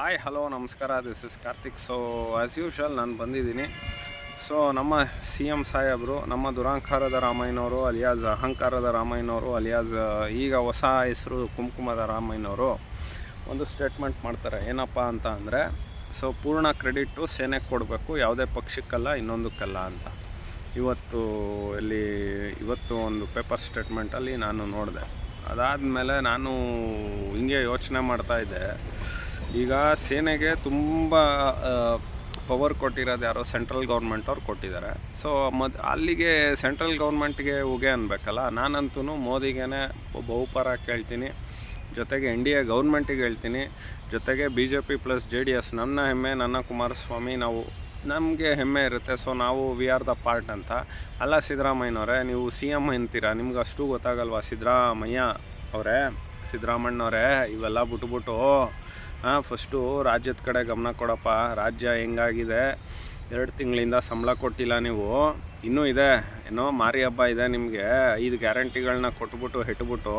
Hi hello ನಮಸ್ಕಾರ this is Karthik so as usual ನಾನು ಬಂದಿದ್ದೀನಿ. ಸೊ ನಮ್ಮ ಸಿ ಎಂ ಸಾಹೇಬರು, ನಮ್ಮ ದುರಾಂಕಾರದ ರಾಮಯ್ಯನವರು, ಅಲಿಯಾಸ್ ಅಹಂಕಾರದ ರಾಮಯ್ಯನವರು ಅಲಿಯಾಜ್ ಈಗ ಹೊಸ ಹೆಸರು ಕುಂಕುಮದ ರಾಮಯ್ಯನವರು, ಒಂದು ಸ್ಟೇಟ್ಮೆಂಟ್ ಮಾಡ್ತಾರೆ. ಏನಪ್ಪ ಅಂತ ಅಂದರೆ ಸೊ ಪೂರ್ಣ ಕ್ರೆಡಿಟು ಸೇನೆಗೆ ಕೊಡಬೇಕು, ಯಾವುದೇ ಪಕ್ಷಕ್ಕಲ್ಲ, ಇನ್ನೊಂದಕ್ಕಲ್ಲ ಅಂತ. ಇವತ್ತು ಇಲ್ಲಿ, ಇವತ್ತು ಒಂದು ಪೇಪರ್ ಸ್ಟೇಟ್ಮೆಂಟಲ್ಲಿ ನಾನು ನೋಡಿದೆ. ಅದಾದಮೇಲೆ ನಾನು ಹಿಂಗೆ ಯೋಚನೆ ಮಾಡ್ತಾ ಇದ್ದೆ. ಈಗ ಸೇನೆಗೆ ತುಂಬ ಪವರ್ ಕೊಟ್ಟಿರೋದು ಯಾರೋ ಸೆಂಟ್ರಲ್ ಗೌರ್ಮೆಂಟ್ ಅವ್ರು ಕೊಟ್ಟಿದ್ದಾರೆ. ಸೊ ಮದ್, ಅಲ್ಲಿಗೆ ಸೆಂಟ್ರಲ್ ಗೌರ್ಮೆಂಟ್ಗೆ ಉಗೆ ಅನ್ಬೇಕಲ್ಲ? ನಾನಂತೂ ಮೋದಿಗೇ ಬಹುಪರ ಕೇಳ್ತೀನಿ. ಜೊತೆಗೆ ಎನ್ ಡಿ ಎ ಗೌರ್ಮೆಂಟಿಗೆ ಹೇಳ್ತೀನಿ. ಜೊತೆಗೆ B J P plus J D S ನನ್ನ ಹೆಮ್ಮೆ, ನನ್ನ ಕುಮಾರಸ್ವಾಮಿ, ನಾವು, ನಮಗೆ ಹೆಮ್ಮೆ ಇರುತ್ತೆ. ಸೊ ನಾವು ವಿ ಆರ್ ದ ಪಾರ್ಟ್ ಅಂತ. ಅಲ್ಲ ಸಿದ್ದರಾಮಯ್ಯನವರೇ, ನೀವು ಸಿ ಎಂ ಅಂತೀರಾ? ನಿಮ್ಗೆ ಅಷ್ಟು ಗೊತ್ತಾಗಲ್ವಾ ಸಿದ್ದರಾಮಯ್ಯ ಅವರೇ? ಸಿದ್ದರಾಮಣ್ಣವರೇ ಇವೆಲ್ಲ ಬಿಟ್ಬಿಟ್ಟು ಫಸ್ಟು ರಾಜ್ಯದ ಕಡೆ ಗಮನ ಕೊಡಪ್ಪ. ರಾಜ್ಯ ಹೆಂಗಾಗಿದೆ? ಎರಡು ತಿಂಗಳಿಂದ ಸಂಬಳ ಕೊಟ್ಟಿಲ್ಲ ನೀವು. ಇನ್ನೂ ಇದೆ. ಏನೋ ಮಾರಿ ಹಬ್ಬ ಇದೆ ನಿಮಗೆ. ಐದು ಗ್ಯಾರಂಟಿಗಳನ್ನ ಕೊಟ್ಬಿಟ್ಟು, ಹೆಟ್ಬಿಟ್ಟು,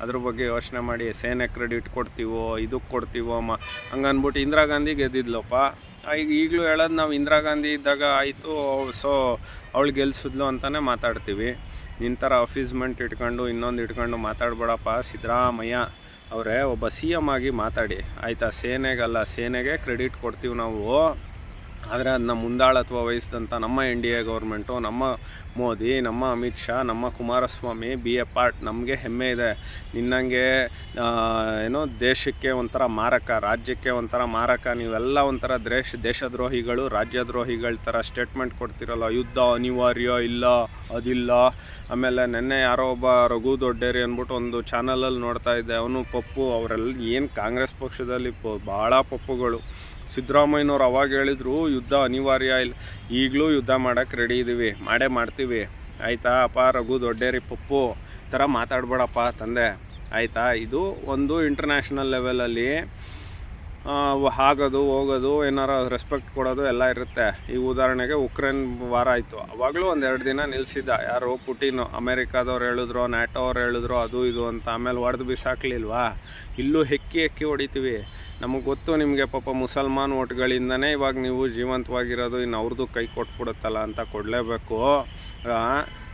ಅದ್ರ ಬಗ್ಗೆ ಯೋಚನೆ ಮಾಡಿ. ಸೇನೆ ಕ್ರೆಡಿಟ್ ಕೊಡ್ತೀವೋ ಇದಕ್ಕೆ ಕೊಡ್ತೀವೋ, ಮ ಹಂಗನ್ಬಿಟ್ಟು ಇಂದಿರಾ ಗಾಂಧಿ ಗೆದ್ದಿದ್ಲಪ್ಪ. ಈಗ ಈಗಲೂ ಹೇಳೋದು ನಾವು ಇಂದಿರಾ ಗಾಂಧಿ ಇದ್ದಾಗ ಆಯಿತು, ಸೊ ಅವಳು ಗೆಲ್ಸಿದ್ಲು ಅಂತಲೇ ಮಾತಾಡ್ತೀವಿ. ನಿನ್ನ ಥರ ಅಫೀಸ್ಮೆಂಟ್ ಇಟ್ಕೊಂಡು, ಇನ್ನೊಂದು ಇಟ್ಕೊಂಡು ಮಾತಾಡಬೇಡಪ್ಪ, ಸಿದ್ದರಾಮಯ್ಯ ಅವರೇ, ಒಬ್ಬ ಸಿ ಆಗಿ ಮಾತಾಡಿ. ಆಯಿತಾ, ಸೇನೆಗಲ್ಲ, ಸೇನೆಗೆ ಕ್ರೆಡಿಟ್ ಕೊಡ್ತೀವಿ ನಾವು. ಆದರೆ ಅದನ್ನ ಮುಂದಾಳತ್ವ ವಹಿಸಿದಂಥ ನಮ್ಮ ಎನ್ ಡಿ ಎ ಗೌರ್ಮೆಂಟು, ನಮ್ಮ ಮೋದಿ, ನಮ್ಮ ಅಮಿತ್ ಶಾ, ನಮ್ಮ ಕುಮಾರಸ್ವಾಮಿ, ಬಿ ಎ ಪಾರ್ಟ್ ನಮಗೆ ಹೆಮ್ಮೆ ಇದೆ. ನಿನ್ನಂಗೆ ಏನೋ ದೇಶಕ್ಕೆ ಒಂಥರ ಮಾರಕ, ರಾಜ್ಯಕ್ಕೆ ಒಂಥರ ಮಾರಕ, ನೀವೆಲ್ಲ ಒಂಥರ ದೇಶ ದೇಶದ್ರೋಹಿಗಳು, ರಾಜ್ಯದ್ರೋಹಿಗಳ ಥರ ಸ್ಟೇಟ್ಮೆಂಟ್ ಕೊಡ್ತಿರಲ್ಲ, ಯುದ್ಧ ಅನಿವಾರ್ಯ ಇಲ್ಲ, ಅದಿಲ್ಲ. ಆಮೇಲೆ ನಿನ್ನೆ ಯಾರೋ ಒಬ್ಬ ರಘು ದೊಡ್ಡೇರಿ ಅಂದ್ಬಿಟ್ಟು ಒಂದು ಚಾನಲಲ್ಲಿ ನೋಡ್ತಾ ಇದ್ದೆ. ಅವನು ಪಪ್ಪು ಅವರೆಲ್ಲ ಏನು ಕಾಂಗ್ರೆಸ್ ಪಕ್ಷದಲ್ಲಿ ಭಾಳ ಪಪ್ಪುಗಳು. ಸಿದ್ದರಾಮಯ್ಯನವ್ರು ಅವಾಗ ಹೇಳಿದ್ರು ಯುದ್ಧ ಅನಿವಾರ್ಯ ಇಲ್ಲ ಈಗಲೂ ಯುದ್ಧ ಮಾಡೋಕ್ಕೆ ರೆಡಿ ಇದ್ದೀವಿ ಮಾಡೇ ಮಾಡ್ತೀವಿ. ಆಯಿತಾ? ಅಪ್ಪ, ರಘು, ದೊಡ್ಡೇರಿ, ಪಪ್ಪು ಥರ ಮಾತಾಡ್ಬೇಡಪ್ಪ ತಂದೆ. ಆಯಿತಾ? ಇದು ಒಂದು ಇಂಟರ್ನ್ಯಾಷನಲ್ ಲೆವೆಲಲ್ಲಿ ಆಗೋದು ಹೋಗೋದು ಏನಾರ ರೆಸ್ಪೆಕ್ಟ್ ಕೊಡೋದು ಎಲ್ಲ ಇರುತ್ತೆ. ಈ ಉದಾಹರಣೆಗೆ ಉಕ್ರೇನ್ ವಾರ ಆಯಿತು. ಅವಾಗಲೂ ಒಂದೆರಡು ದಿನ ನಿಲ್ಲಿಸಿದ್ದ ಯಾರು ಪುಟಿನ್, ಅಮೇರಿಕಾದವ್ರು ಹೇಳಿದ್ರು ನ್ಯಾಟೋ ಅವ್ರು ಹೇಳಿದ್ರು, ಅದು ಇದು ಅಂತ ಆಮೇಲೆ ಹೊಡೆದು ಬಿಸಾಕ್ಲಿಲ್ವಾ? ಇಲ್ಲೂ ಹೆಕ್ಕಿ ಹೆಕ್ಕಿ ಹೊಡಿತೀವಿ. ನಮಗೆ ಗೊತ್ತು ನಿಮಗೆ ಪಾಪ ಮುಸಲ್ಮಾನ್ ಓಟ್ಗಳಿಂದನೇ ಇವಾಗ ನೀವು ಜೀವಂತವಾಗಿರೋದು ಇನ್ನು ಅವ್ರದ್ದು ಕೈ ಕೊಟ್ಬಿಡುತ್ತಲ್ಲ ಅಂತ ಕೊಡಲೇಬೇಕು.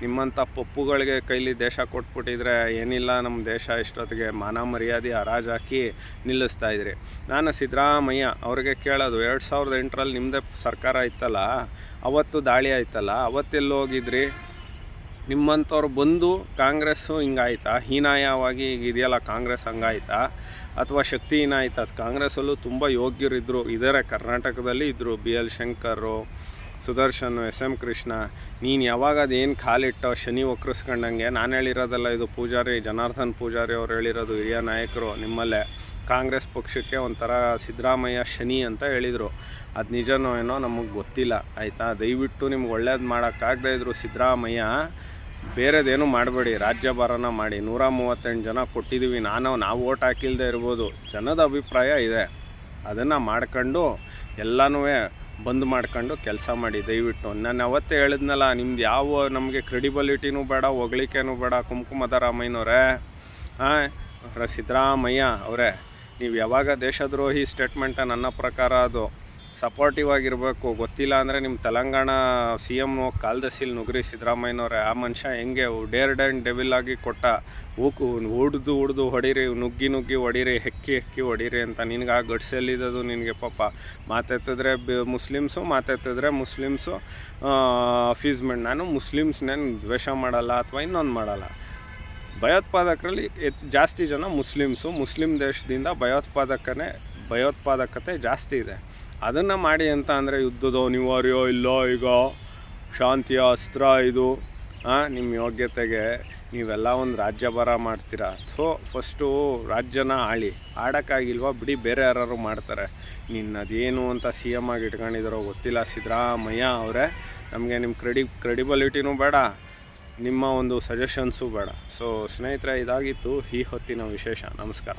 ನಿಮ್ಮಂಥ ಪಪ್ಪುಗಳಿಗೆ ಕೈಲಿ ದೇಶ ಕೊಟ್ಬಿಟ್ಟಿದ್ರೆ ಏನಿಲ್ಲ ನಮ್ಮ ದೇಶ ಇಷ್ಟೊತ್ತಿಗೆ ಮಾನ ಮರ್ಯಾದೆ ಹರಾಜಾಕಿ ನಿಲ್ಲಿಸ್ತಾ ಇದ್ರಿ. ನಾನು ಸಿದ್ದರಾಮಯ್ಯ ಅವ್ರಿಗೆ ಕೇಳೋದು, ಎರಡು ಸಾವಿರದ ಎಂಟರಲ್ಲಿ ನಿಮ್ಮದೇ ಸರ್ಕಾರ ಇತ್ತಲ್ಲ, ಅವತ್ತು ದಾಳಿ ಆಯ್ತಲ್ಲ, ಅವತ್ತೆಲ್ಲಿ ಹೋಗಿದ್ರಿ? ನಿಮ್ಮಂಥವ್ರು ಬಂದು ಕಾಂಗ್ರೆಸ್ಸು ಹಿಂಗಾಯ್ತಾ? ಹೀನಾಯವಾಗಿ ಈಗ ಇದೆಯಲ್ಲ ಕಾಂಗ್ರೆಸ್ ಹಂಗಾಯ್ತಾ? ಅಥವಾ ಶಕ್ತಿಹೀನ ಆಯ್ತಾ? ಕಾಂಗ್ರೆಸ್ಸಲ್ಲೂ ತುಂಬ ಯೋಗ್ಯರಿದ್ದರು ಇದ್ದಾರೆ ಕರ್ನಾಟಕದಲ್ಲಿ ಇದ್ದರು B L Shankar Sudarshan, S M Krishna, ನೀನು ಯಾವಾಗ ಅದೇನು ಕಾಲಿಟ್ಟೋ ಶನಿ ಒಕ್ಕರಿಸ್ಕೊಂಡಂಗೆ ನಾನು ಹೇಳಿರೋದಲ್ಲ ಇದು ಪೂಜಾರಿ, ಜನಾರ್ದನ್ ಪೂಜಾರಿ ಅವ್ರು ಹೇಳಿರೋದು ಹಿರಿಯ ನಾಯಕರು ನಿಮ್ಮಲ್ಲೇ. ಕಾಂಗ್ರೆಸ್ ಪಕ್ಷಕ್ಕೆ ಒಂಥರ ಸಿದ್ದರಾಮಯ್ಯ ಶನಿ ಅಂತ ಹೇಳಿದರು. ಅದು ನಿಜನೋ ಏನೋ ನಮಗೆ ಗೊತ್ತಿಲ್ಲ, ಆಯಿತಾ? ದಯವಿಟ್ಟು ನಿಮ್ಗೆ ಒಳ್ಳೇದು ಮಾಡೋಕ್ಕಾಗದೇ ಇದ್ರು ಸಿದ್ದರಾಮಯ್ಯ, ಬೇರೆದೇನು ಮಾಡಬೇಡಿ ರಾಜ್ಯಭಾರನ ಮಾಡಿ. ನೂರ ಮೂವತ್ತೆಂಟು ಜನ ಕೊಟ್ಟಿದ್ದೀವಿ ನಾನು ನಾವು ಓಟ್ ಹಾಕಿಲ್ಲದೆ ಇರ್ಬೋದು. ಜನದ ಅಭಿಪ್ರಾಯ ಇದೆ. ಅದನ್ನು ಮಾಡ್ಕೊಂಡು ಎಲ್ಲನೂ ಬಂದ್ ಮಾಡ್ಕೊಂಡು ಕೆಲಸ ಮಾಡಿ, ದಯವಿಟ್ಟು. ನಾನು ಅವತ್ತೇ ಹೇಳಿದ್ನಲ್ಲ, ನಿಮ್ದು ಯಾವ ನಮಗೆ ಕ್ರೆಡಿಬಲಿಟಿನೂ ಬೇಡ, ಹೊಗಳಿಕೆನೂ ಬೇಡ ಕುಂಕುಮದ ರಾಮಯ್ಯನವರೇ ಹಾಂ ಸಿದ್ದರಾಮಯ್ಯ ಅವರೇ, ನೀವು ಯಾವಾಗ ದೇಶದ್ರೋಹಿ ಸ್ಟೇಟ್ಮೆಂಟ ನನ್ನ ಪ್ರಕಾರ ಅದು. ಸಪೋರ್ಟಿವ್ ಆಗಿರಬೇಕು, ಗೊತ್ತಿಲ್ಲ ಅಂದರೆ ನಿಮ್ಮ ತೆಲಂಗಾಣ ಸಿ ಎಂ ಕಾಲ್ದಸಿಲ್ ನುಗ್ರಿ ಸಿದ್ದರಾಮಯ್ಯನವ್ರೆ, ಆ ಮನುಷ್ಯ ಹೆಂಗೆ ಡೇರ್ ಆ್ಯಂಡ್ ಡೆವಿಲ್ ಆಗಿ ಕೊಟ್ಟ ಹೂಕು ಹುಡ್ದು ಹುಡ್ದು ಹೊಡೀರಿ, ನುಗ್ಗಿ ನುಗ್ಗಿ ಹೊಡೀರಿ, ಹೆಕ್ಕಿ ಹೆಕ್ಕಿ ಹೊಡೀರಿ ಅಂತ ನಿನಗೆ ಆ ಗಡ್ಸಲ್ಲಿದ್ದದು ನಿನಗೆ ಪಾಪ. ಮಾತೆತ್ತಿದ್ರೆ ಬಿ ಮುಸ್ಲಿಮ್ಸು, ಮಾತೆತ್ತಿದ್ರೆ ಮುಸ್ಲಿಮ್ಸು ಅಫೀಸ್ಮೆಂಟ್ ನಾನು ಮುಸ್ಲಿಮ್ಸ್ನೇನು ದ್ವೇಷ ಮಾಡಲ್ಲ ಅಥವಾ ಇನ್ನೊಂದು ಮಾಡಲ್ಲ. ಭಯೋತ್ಪಾದಕರಲ್ಲಿ ಜಾಸ್ತಿ ಜನ ಮುಸ್ಲಿಮ್ಸು. ಮುಸ್ಲಿಂ ದೇಶದಿಂದ ಭಯೋತ್ಪಾದಕನೇ ಭಯೋತ್ಪಾದಕತೆ ಜಾಸ್ತಿ ಇದೆ. ಅದನ್ನು ಮಾಡಿ ಅಂತ ಅಂದರೆ ಯುದ್ಧದ ಅನಿವಾರ್ಯ ಇಲ್ಲ ಈಗ ಶಾಂತಿಯ ಅಸ್ತ್ರ ಇದು ನಿಮ್ಮ ಯೋಗ್ಯತೆಗೆ ನೀವೆಲ್ಲ ಒಂದು ರಾಜ್ಯ ಬರ ಮಾಡ್ತೀರಾ? ಸೊ ಫಸ್ಟು ರಾಜ್ಯನ ಆಳಿ. ಆಡೋಕ್ಕಾಗಿಲ್ವ? ಬಿಡಿ, ಬೇರೆ ಯಾರು ಮಾಡ್ತಾರೆ. ನಿನ್ನದೇನು ಅಂತ ಸಿ ಎಂ ಆಗಿ ಇಟ್ಕೊಂಡಿದ್ದಾರೋ ಗೊತ್ತಿಲ್ಲ ಸಿದ್ದರಾಮಯ್ಯ ಅವರೇ. ನಮಗೆ ನಿಮ್ಮ ಕ್ರೆಡಿ ಕ್ರೆಡಿಬಲಿಟಿನೂ ಬೇಡ. ನಿಮ್ಮ ಒಂದು ಸಜೆಷನ್ಸು ಬೇಡ. ಸೊ ಸ್ನೇಹಿತರೆ, ಇದಾಗಿತ್ತು ಈ ಹೊತ್ತಿನ ವಿಶೇಷ. ನಮಸ್ಕಾರ.